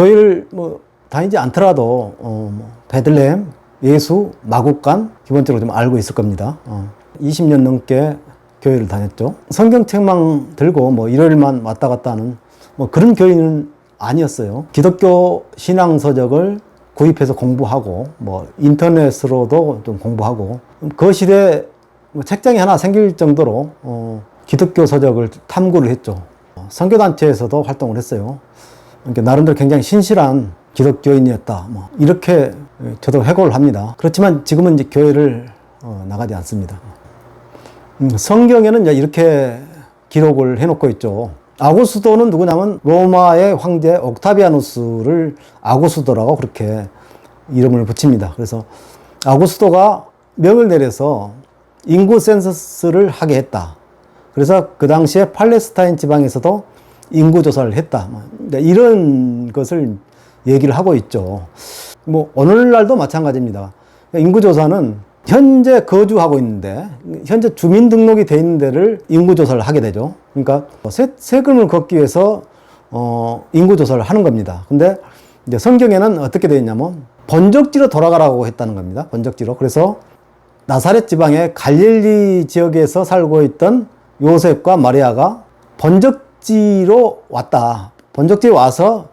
교회를 뭐 다니지 않더라도 어, 뭐 베들레헴, 예수, 마국간 기본적으로 좀 알고 있을 겁니다. 어, 20년 넘게 교회를 다녔죠. 성경책만 들고 뭐 일요일만 왔다 갔다 하는 뭐 그런 교인은 아니었어요. 기독교 신앙 서적을 구입해서 공부하고 뭐 인터넷으로도 좀 공부하고 그 시대 뭐 책장이 하나 생길 정도로 어, 기독교 서적을 탐구를 했죠. 어, 선교단체에서도 활동을 했어요. 그러니까 나름대로 굉장히 신실한 기독교인이었다. 뭐 이렇게 저도 회고를 합니다. 그렇지만 지금은 이제 교회를 어, 나가지 않습니다. 음, 성경에는 이제 이렇게 기록을 해놓고 있죠. 아고스도는 누구냐면 로마의 황제 옥타비아누스를 아고스도라고 그렇게 이름을 붙입니다. 그래서 아고스도가 명을 내려서 인구 센서스를 하게 했다. 그래서 그 당시에 팔레스타인 지방에서도 인구 조사를 했다. 뭐 이런 것을 얘기를 하고 있죠. 뭐 오늘날도 마찬가지입니다. 인구 조사는 현재 거주하고 있는데 현재 주민등록이 돼 있는 데를 인구조사를 하게 되죠. 그러니까 세, 세금을 걷기 위해서 어, 인구조사를 하는 겁니다. 근데 이제 성경에는 어떻게 되어 있냐면 번적지로 돌아가라고 했다는 겁니다. 번적지로. 그래서 나사렛 지방의 갈릴리 지역에서 살고 있던 요셉과 마리아가 번적 지로 왔다. 번적지에 와서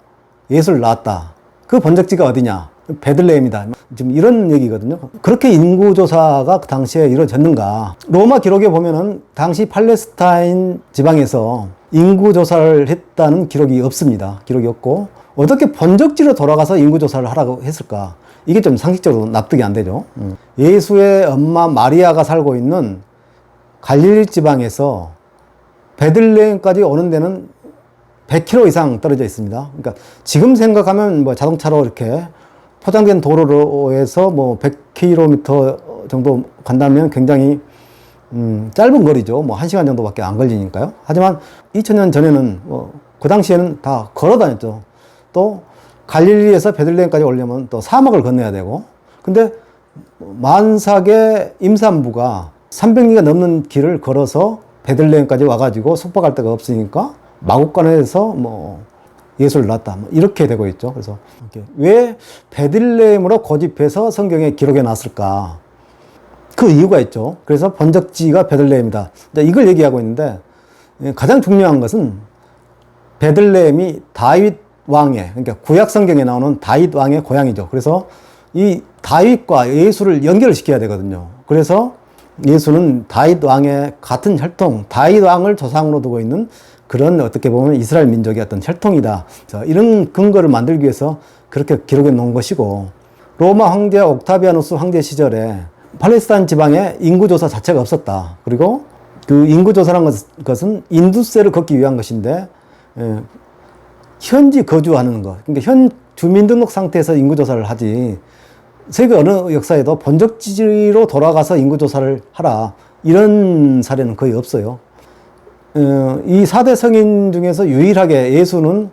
예수를 낳았다. 그 번적지가 어디냐? 베들레헴이다. 지금 이런 얘기거든요. 그렇게 인구조사가 그 당시에 이루어졌는가. 로마 기록에 보면은 당시 팔레스타인 지방에서 인구조사를 했다는 기록이 없습니다. 기록이 없고, 어떻게 번적지로 돌아가서 인구조사를 하라고 했을까? 이게 좀 상식적으로 납득이 안 되죠. 음. 예수의 엄마 마리아가 살고 있는 갈릴리 지방에서 베들레헴까지 오는 데는 100km 이상 떨어져 있습니다. 그러니까 지금 생각하면 뭐 자동차로 이렇게 포장된 도로로에서 뭐 100km 정도 간다면 굉장히 음, 짧은 거리죠. 뭐 1시간 정도밖에 안 걸리니까요. 하지만 2000년 전에는 뭐 그 당시에는 다 걸어 다녔죠. 또 갈릴리에서 베들레헴까지 오려면 또 사막을 건너야 되고. 근데 만삭의 임산부가 300리가 넘는 길을 걸어서 베들레헴까지 와가지고 숙박할 데가 없으니까 마국간에서 뭐 예수를 낳았다. 뭐 이렇게 되고 있죠. 그래서 왜 베들레헴으로 고집해서 성경에 기록해 놨을까? 그 이유가 있죠. 그래서 번적지가 베들레헴이다. 이걸 얘기하고 있는데 가장 중요한 것은 베들레헴이 다윗 왕의 그러니까 구약 성경에 나오는 다윗 왕의 고향이죠. 그래서 이 다윗과 예수를 연결을 시켜야 되거든요. 그래서 예수는 다윗 왕의 같은 혈통, 다윗 왕을 조상으로 두고 있는 그런 어떻게 보면 이스라엘 민족의 어떤 혈통이다. 이런 근거를 만들기 위해서 그렇게 기록해 놓은 것이고 로마 황제 옥타비아누스 황제 시절에 팔레스타인 지방에 인구조사 자체가 없었다. 그리고 그 인구조사란 것은 인두세를 걷기 위한 것인데 예, 현지 거주하는 것. 그러니까 현 주민등록 상태에서 인구조사를 하지 세계 어느 역사에도 번적지로 돌아가서 인구조사를 하라. 이런 사례는 거의 없어요. 어, 이 4대 성인 중에서 유일하게 예수는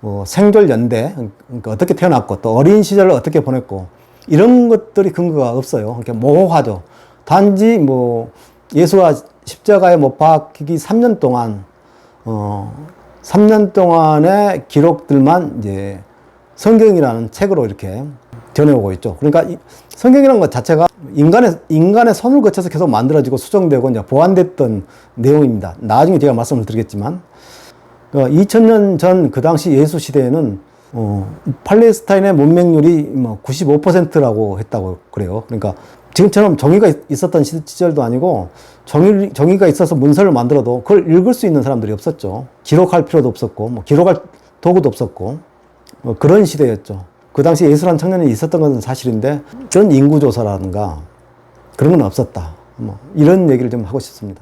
뭐 생존 연대, 그러니까 어떻게 태어났고 또 어린 시절을 어떻게 보냈고 이런 것들이 근거가 없어요. 그러니까 모호하죠. 단지 뭐 예수가 십자가에 못 박히기 3년 동안 어 3년 동안의 기록들만 이제 성경이라는 책으로 이렇게 전해오고 있죠. 그러니까 성경이라는 것 자체가 인간의, 인간의 손을 거쳐서 계속 만들어지고 수정되고 이제 보완됐던 내용입니다. 나중에 제가 말씀을 드리겠지만, 2000년 어, 전그 당시 예수 시대에는 어, 팔레스타인의 문맹률이 뭐 95%라고 했다고 그래요. 그러니까 지금처럼 정의가 있었던 시절도 아니고 정의, 정의가 있어서 문서를 만들어도 그걸 읽을 수 있는 사람들이 없었죠. 기록할 필요도 없었고, 뭐 기록할 도구도 없었고, 뭐 그런 시대였죠. 그 당시 예수란 청년이 있었던 것은 사실인데 그런 인구조사라든가 그런 건 없었다. 뭐 이런 얘기를 좀 하고 싶습니다.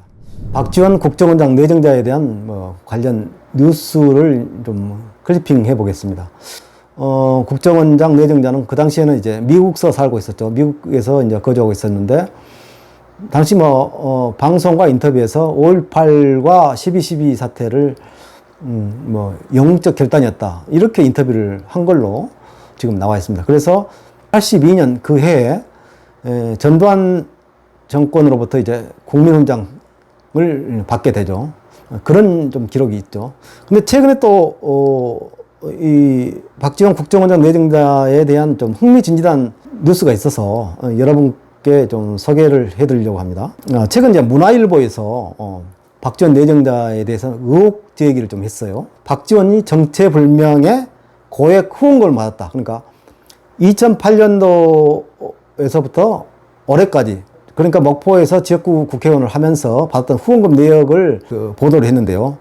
박지원 국정원장 내정자에 대한 뭐 관련 뉴스를 좀 클리핑 해 보겠습니다. 어, 국정원장 내정자는 그 당시에는 이제 미국서 살고 있었죠. 미국에서 이제 거주하고 있었는데 당시 뭐 어, 방송과 인터뷰에서 5.18과 12.12 사태를 음, 뭐 영적 결단이었다 이렇게 인터뷰를 한 걸로 지금 나와 있습니다. 그래서 82년 그 해에 에, 전두환 정권으로부터 이제 국민훈장을 받게 되죠. 그런 좀 기록이 있죠. 근데 최근에 또, 어, 이 박지원 국정원장 내정자에 대한 좀 흥미진진한 뉴스가 있어서 어, 여러분께 좀 소개를 해드리려고 합니다. 어, 최근 이제 문화일보에서 어, 박지원 내정자에 대해서 의혹 제기를 좀 했어요. 박지원이 정체불명의 고액 후원금을 받았다. 그러니까 2008년도에서부터 올해까지 그러니까 목포에서 지역구 국회의원을 하면서 받았던 후원금 내역을 그 보도를 했는데요.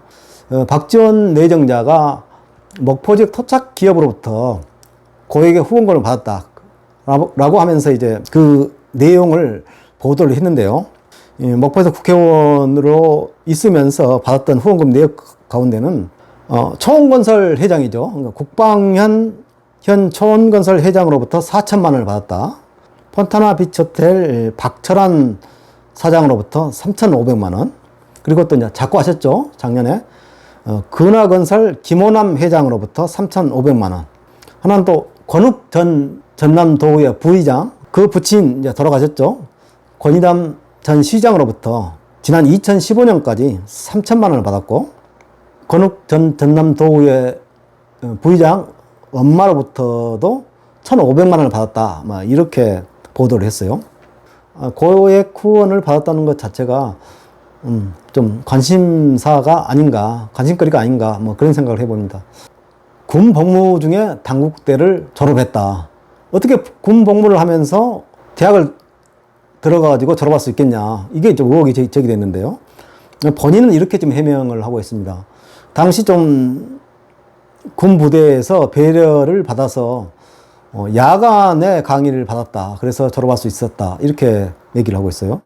어, 박지원 내정자가 목포 지역 토착 기업으로부터 고액의 후원금을 받았다. 라고, 하면서 이제 그 내용을 보도를 했는데요. 이 목포에서 국회의원으로 있으면서 받았던 후원금 내역 가운데는 어, 초원건설 회장이죠. 그러니까 국방현 현 초원건설 회장으로부터 4천만 원을 받았다. 폰타나 비치호텔 박철환 사장으로부터 3,500만 원. 그리고 또 이제 자꾸 하셨죠. 작년에 어, 근화건설 김호남 회장으로부터 3,500만 원. 하나는 또 권욱 전 전남도의 부의장 그 부친 이제 돌아가셨죠. 권희담 전 시장으로부터 지난 2015년까지 3천만 원을 받았고 권욱 전 전남도의 어, 부의장 엄마로부터도 1,500만 원을 받았다. 막 이렇게 보도를 했어요. 아, 고액 후원을 받았다는 것 자체가 음, 좀 관심사가 아닌가, 관심거리가 아닌가, 뭐 그런 생각을 해봅니다. 군 복무 중에 당국대를 졸업했다. 어떻게 군 복무를 하면서 대학을 들어가가지고 졸업할 수 있겠냐. 이게 좀 의혹이 제- 제기됐는데요. 본인은 이렇게 좀 해명을 하고 있습니다. 당시 좀 군 부대에서 배려를 받아서 어, 야간에 강의를 받았다. 그래서 졸업할 수 있었다. 이렇게 얘기를 하고 있어요.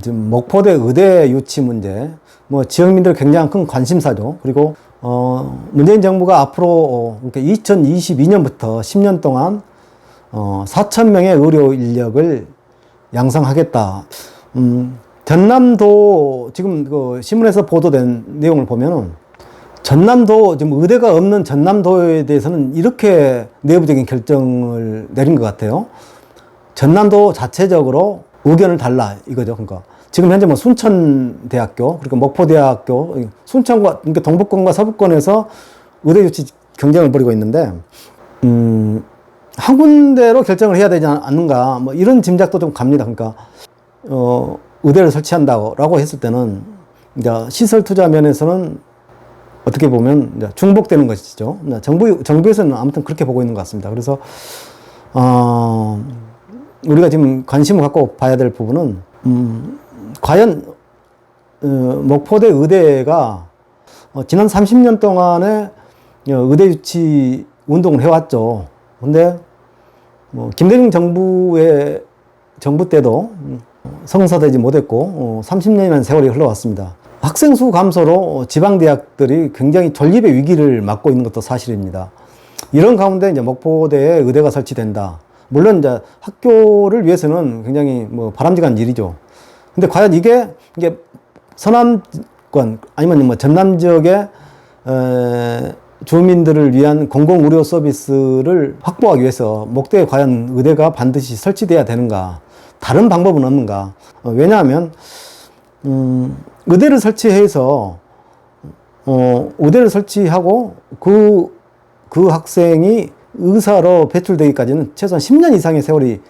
지금 목포대 의대 유치 문제, 뭐 지역민들 굉장히 큰 관심사죠. 그리고 어, 문재인 정부가 앞으로 어, 그러니까 2022년부터 10년 동안 어, 4천 명의 의료 인력을 양성하겠다. 음, 전남도 지금 그 신문에서 보도된 내용을 보면은 전남도 지금 의대가 없는 전남도에 대해서는 이렇게 내부적인 결정을 내린 것 같아요. 전남도 자체적으로 의견을 달라 이거죠. 그러니까 지금 현재 뭐 순천대학교 그리고 목포대학교 순천과 그러니까 동북권과 서북권에서 의대 유치 경쟁을 벌이고 있는데 음, 한 군데로 결정을 해야 되지 않- 않는가 뭐 이런 짐작도 좀 갑니다. 그러니까 어, 의대를 설치한다고 했을 때는 이제 시설 투자 면에서는 어떻게 보면 중복되는 것이죠. 네, 정부 정부에서는 아무튼 그렇게 보고 있는 것 같습니다. 그래서 어, 우리가 지금 관심을 갖고 봐야 될 부분은 음, 과연 어, 목포대 의대가 어, 지난 30년 동안에 어, 의대 유치 운동을 해왔죠. 근데 뭐 김대중 정부의 정부 때도 음, 성사되지 못했고 어, 30년이라는 세월이 흘러왔습니다. 학생 수 감소로 지방 대학들이 굉장히 존립의 위기를 맞고 있는 것도 사실입니다. 이런 가운데 이제 목포대에 의대가 설치된다. 물론 이제 학교를 위해서는 굉장히 뭐 바람직한 일이죠. 근데 과연 이게 이게 서남권 아니면 뭐 전남 지역의 에, 주민들을 위한 공공 의료 서비스를 확보하기 위해서 목대에 과연 의대가 반드시 설치돼야 되는가? 다른 방법은 없는가? 어, 왜냐하면 음, 의대를 설치해서 어, 의대를 설치하고 그, 그 학생이 의사로 배출되기까지는 최소한 10년 이상의 세월이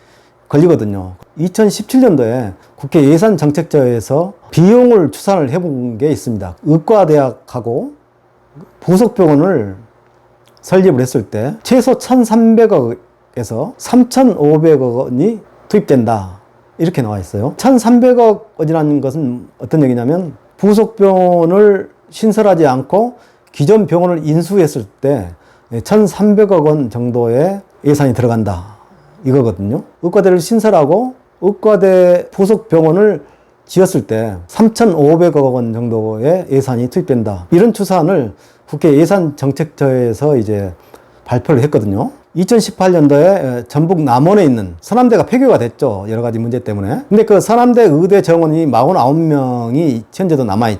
걸리거든요. 2017년도에 국회 예산정책처에서 비용을 추산을 해본 게 있습니다. 의과대학하고 부속병원을 설립을 했을 때 최소 1,300억에서 3,500억 원이 투입된다. 이렇게 나와 있어요. 1,300억 원이라는 것은 어떤 얘기냐면 부속병원을 신설하지 않고 기존 병원을 인수했을 때 1,300억 원 정도의 예산이 들어간다. 이거거든요. 의과대를 신설하고 의과대 부속 병원을 지었을 때 3,500억 원 정도의 예산이 투입된다. 이런 추산을 국회 예산정책처에서 이제 발표를 했거든요. 2018년도에 전북 남원에 있는 서남대가 폐교가 됐죠. 여러 가지 문제 때문에. 근데 그 서남대 의대 정원이 49명이 현재도 남아 있,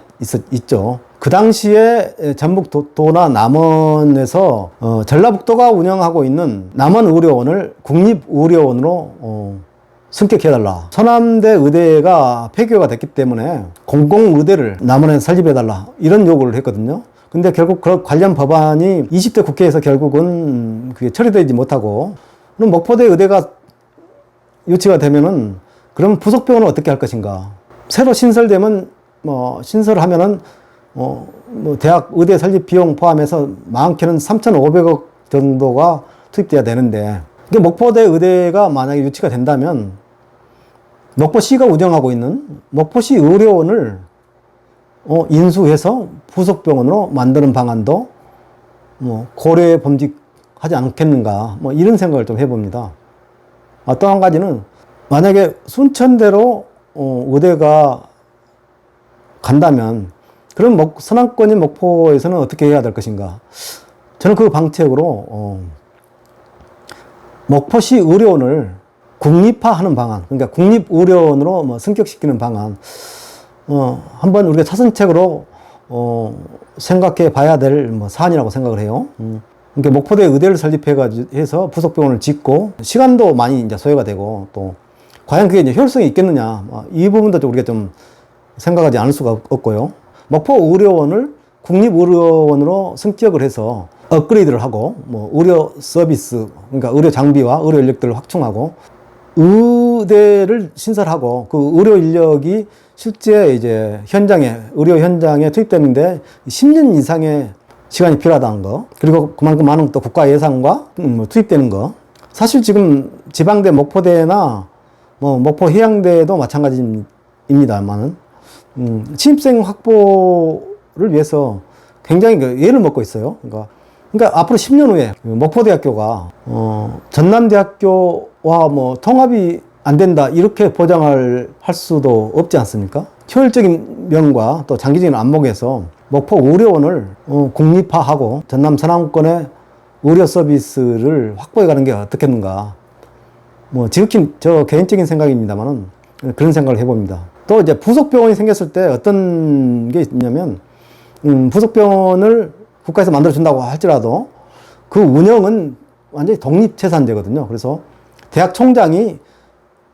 있죠. 그 당시에 전북 도, 도나 남원에서 어, 전라북도가 운영하고 있는 남원 의료원을 국립 의료원으로 어, 승격해달라. 서남대 의대가 폐교가 됐기 때문에 공공의대를 남원에 설립해달라. 이런 요구를 했거든요. 근데 결국 그 관련 법안이 20대 국회에서 결국은 그게 처리되지 못하고 그럼 목포대 의대가 유치가 되면은 그럼 부속병원은 어떻게 할 것인가? 새로 신설되면 뭐 신설하면은 어, 뭐 대학 의대 설립 비용 포함해서 많게는 3,500억 정도가 투입돼야 되는데 이게 목포대 의대가 만약에 유치가 된다면 목포시가 운영하고 있는 목포시 의료원을 어, 인수해서 부속병원으로 만드는 방안도 뭐 고려에 범직하지 않겠는가 뭐 이런 생각을 좀 해봅니다. 아, 또 한 가지는 만약에 순천대로 어, 의대가 간다면 그럼 목, 선왕권인 목포에서는 어떻게 해야 될 것인가? 저는 그 방책으로 어, 목포시 의료원을 국립화하는 방안, 그러니까 국립의료원으로 뭐 승격시키는 방안, 어, 한번 우리가 차선책으로 어, 생각해 봐야 될 뭐 사안이라고 생각을 해요. 음. 그러니까 목포대 의대를 설립해가지고 해서 부속병원을 짓고 시간도 많이 이제 소요가 되고 또 과연 그게 이제 효율성이 있겠느냐 뭐이 부분도 좀 우리가 좀 생각하지 않을 수가 없고요. 목포 의료원을 국립 의료원으로 승격을 해서 업그레이드를 하고 뭐 의료 서비스 그러니까 의료 장비와 의료 인력들을 확충하고 의 대를 신설하고 그 의료 인력이 실제 이제 현장에 의료 현장에 투입되는데 10년 이상의 시간이 필요하다는 거. 그리고 그만큼 많은 또 국가 예산과 음, 뭐 투입되는 거. 사실 지금 지방대 목포대나 뭐 목포 해양대도 마찬가지입니다만은. 음, 신입생 확보를 위해서 굉장히 그 예를 먹고 있어요. 그러니까, 그러니까 앞으로 10년 후에 그 목포대학교가 어, 전남대학교와 뭐 통합이 안 된다 이렇게 보장을 할 수도 없지 않습니까? 효율적인 면과 또 장기적인 안목에서 목포 의료원을 어, 국립화하고 전남 서남권의 의료 서비스를 확보해 가는 게 어떻겠는가. 뭐 지극히 저 개인적인 생각입니다만은 그런 생각을 해봅니다. 또 이제 부속병원이 생겼을 때 어떤 게 있냐면 음, 부속병원을 국가에서 만들어 준다고 할지라도 그 운영은 완전히 독립재산제거든요. 그래서 대학 총장이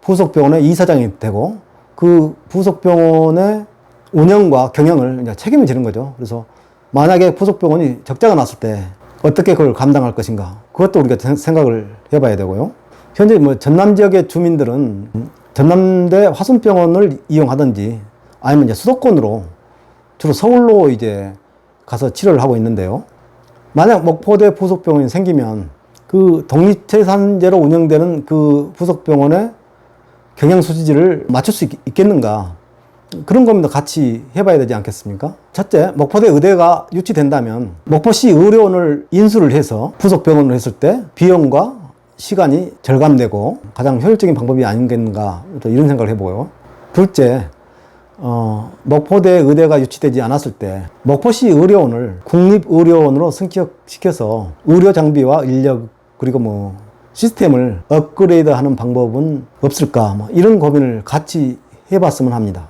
부속병원의 이사장이 되고 그 부속병원의 운영과 경영을 이제 책임을 지는 거죠. 그래서 만약에 부속병원이 적자가 났을 때 어떻게 그걸 감당할 것인가. 그것도 우리가 생- 생각을 해봐야 되고요. 현재 뭐 전남 지역의 주민들은 전남대 화순병원을 이용하든지 아니면 이제 수도권으로 주로 서울로 이제 가서 치료를 하고 있는데요. 만약 목포대 부속병원이 생기면 그 독립재산제로 운영되는 그 부속병원의 경영 수지를 맞출 수 있, 있겠는가? 그런 고민도 같이 해봐야 되지 않겠습니까? 첫째, 목포대 의대가 유치된다면 목포시 의료원을 인수를 해서 부속 병원을 했을 때 비용과 시간이 절감되고 가장 효율적인 방법이 또 이런 생각을 해보고요. 둘째, 어, 목포대 의대가 유치되지 않았을 때 목포시 의료원을 국립의료원으로 승격시켜서 의료 장비와 인력 그리고 뭐 시스템을 업그레이드하는 방법은 없을까 뭐 이런 고민을 같이 해봤으면 합니다.